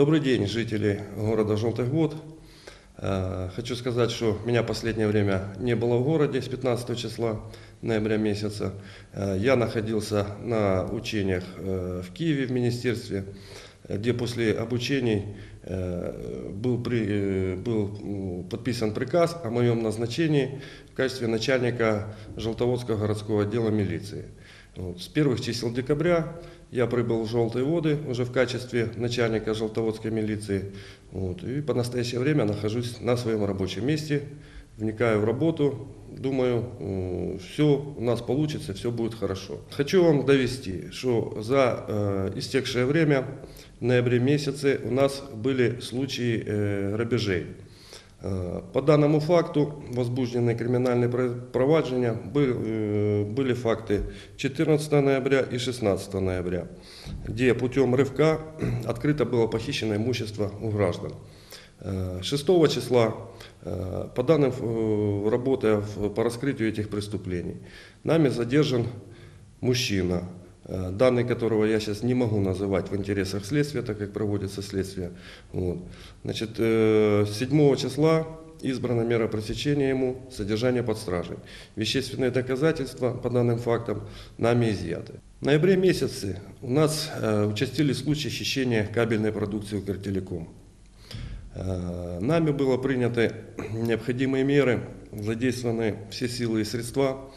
Добрый день, жители города Желтый Год. Э, Хочу сказать, что меня последнее время не было в городе с 15 числа ноября месяца. Э, Я находился на учениях э, в Киеве в министерстве, где после обучений был, при- был подписан приказ о моем назначении в качестве начальника Желтоводского городского отдела милиции. С первых чисел декабря я прибыл в Желтые воды уже в качестве начальника Желтоводской милиции. Вот. И по настоящее время нахожусь на своем рабочем месте, вникаю в работу. Думаю, все у нас получится, все будет хорошо. Хочу вам довести, что за э, истекшее время, в ноябре месяце, у нас были случаи э, грабежей. По данному факту возбуждены криминальные про- проваджения. Бы- э, Были факты 14 ноября и 16 ноября, где путем рывка открыто было похищено имущество у граждан. Э, 6 числа, по данным, работая в- по раскрытию этих преступлений, нами задержан мужчина, данные которого я сейчас не могу называть в интересах следствия, так как проводится следствие. Вот. Значит, э, 7 числа избрана мера пресечения ему, содержание под стражей. Вещественные доказательства по данным фактам нами изъяты. В ноябре месяце у нас э, участились случаи хищения кабельной продукции Укртелеком. Э, Нами было приняты необходимые меры, задействованы все силы и средства.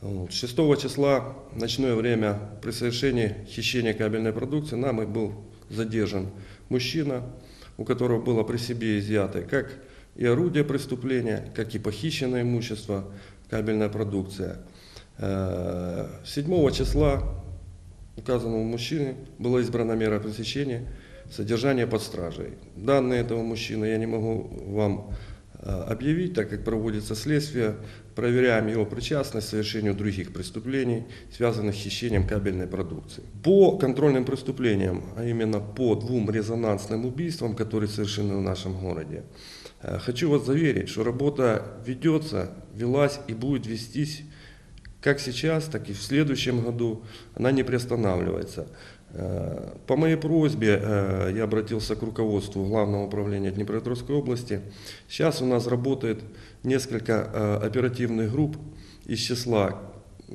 Вот. 6 числа, ночное время, при совершении хищения кабельной продукции, нами был задержан мужчина, у которого было при себе изъято как и орудие преступления, как и похищенное имущество, кабельная продукция. Э, 7 числа указанному мужчине была избрана мера пресечения содержание под стражей. Данные этого мужчины я не могу вам э, объявить, так как проводится следствие, проверяем его причастность к совершению других преступлений, связанных с хищением кабельной продукции. По контрольным преступлениям, а именно по двум резонансным убийствам, которые совершены в нашем городе, э, хочу вас заверить, что работа ведется, велась и будет вестись как сейчас, так и в следующем году она не приостанавливается. Э, По моей просьбе э, я обратился к руководству Главного управления Днепропетровской области. Сейчас у нас работает несколько э, оперативных групп из числа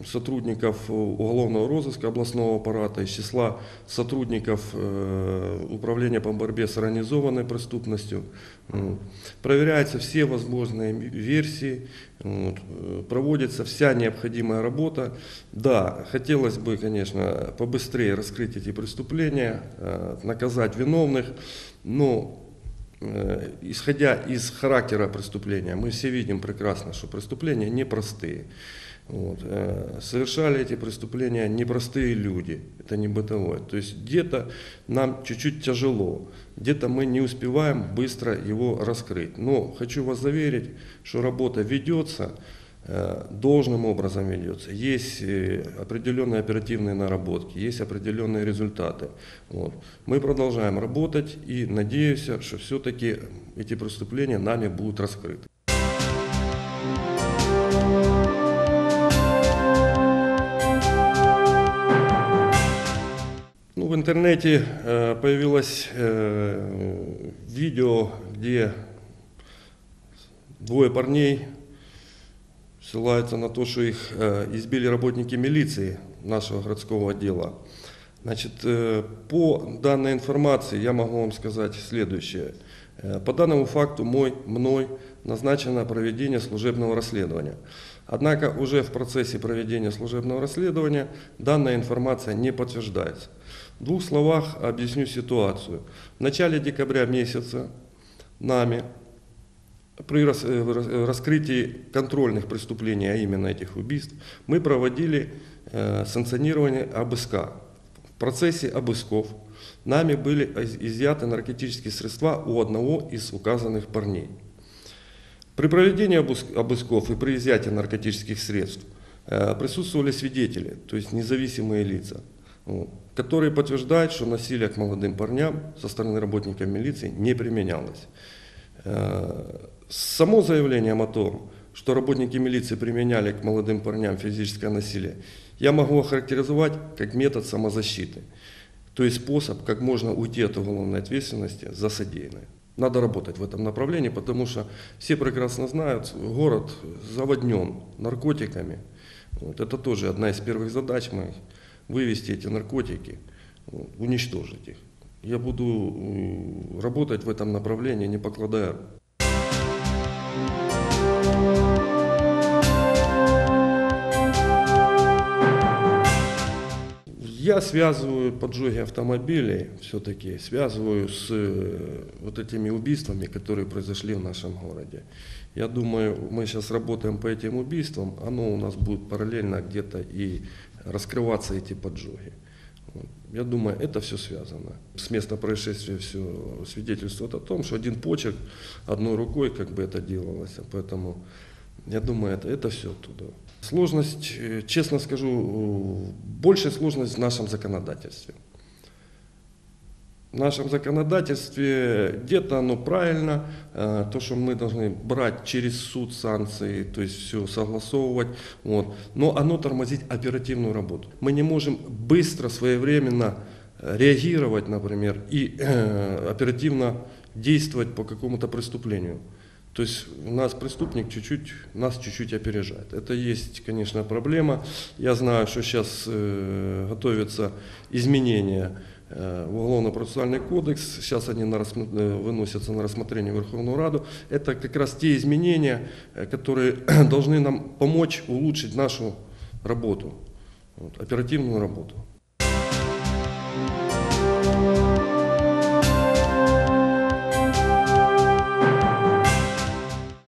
сотрудников уголовного розыска областного аппарата, из числа сотрудников э, управления по борьбе с организованной преступностью. Вот. Проверяются все возможные версии. Э, проводится вся необходимая работа. Да, хотелось бы, конечно, побыстрее раскрыть эти преступления, э, наказать виновных, но Э, исходя из характера преступления, мы все видим прекрасно, что преступления непростые. Вот. э, Совершали эти преступления непростые люди, это не бытовое. То есть где-то нам чуть-чуть тяжело, где-то мы не успеваем быстро его раскрыть. Но хочу вас заверить, что работа ведется, э, должным образом ведется. Есть э, определенные оперативные наработки, есть определенные результаты. Вот. Мы продолжаем работать и надеюсь, что все-таки эти преступления нами будут раскрыты. Ну, в интернете э, появилось э, видео, где двое парней ссылаются на то, что их э, избили работники милиции нашего городского отдела. Значит, э, по данной информации я могу вам сказать следующее. Э, По данному факту мой, мной назначено проведение служебного расследования. Однако уже в процессе проведения служебного расследования данная информация не подтверждается. В двух словах объясню ситуацию. В начале декабря месяца нами при э, э, раскрытии контрольных преступлений, а именно этих убийств, мы проводили э, санкционирование обыска. В процессе обысков нами были из- изъяты наркотические средства у одного из указанных парней. При проведении обыск- обысков и при изъятии наркотических средств присутствовали свидетели, то есть независимые лица, которые подтверждают, что насилие к молодым парням со стороны работников милиции не применялось. Э, Само заявление о том, что работники милиции применяли к молодым парням физическое насилие, я могу охарактеризовать как метод самозащиты. То есть способ, как можно уйти от уголовной ответственности за содеянное. Надо работать в этом направлении, потому что все прекрасно знают, город заводнен наркотиками. Вот, это тоже одна из первых задач моих, вывести эти наркотики, уничтожить их. Я буду работать в этом направлении, не покладая. Я связываю поджоги автомобилей, все-таки связываю с э, вот этими убийствами, которые произошли в нашем городе. Я думаю, мы сейчас работаем по этим убийствам, оно у нас будет параллельно где-то и раскрываться эти поджоги. Я думаю, это все связано. С места происшествия все свидетельствует о том, что один почерк одной рукой как бы это делалось, поэтому я думаю, это, это все оттуда. Сложность, э, честно скажу, э, большая сложность в нашем законодательстве. В нашем законодательстве где-то оно правильно, э, то, что мы должны брать через суд санкции, то есть все согласовывать, вот. но оно тормозит оперативную работу. Мы не можем быстро, своевременно реагировать, например, и э, оперативно действовать по какому-то преступлению. То есть у нас преступник чуть-чуть, нас чуть-чуть опережает. Это есть, конечно, проблема. Я знаю, что сейчас э, готовятся изменения э, в Уголовно-процессуальный кодекс. Сейчас они на рассма- э, выносятся на рассмотрение в Верховную Раду. Это как раз те изменения, э, которые должны нам помочь улучшить нашу работу, вот, оперативную работу.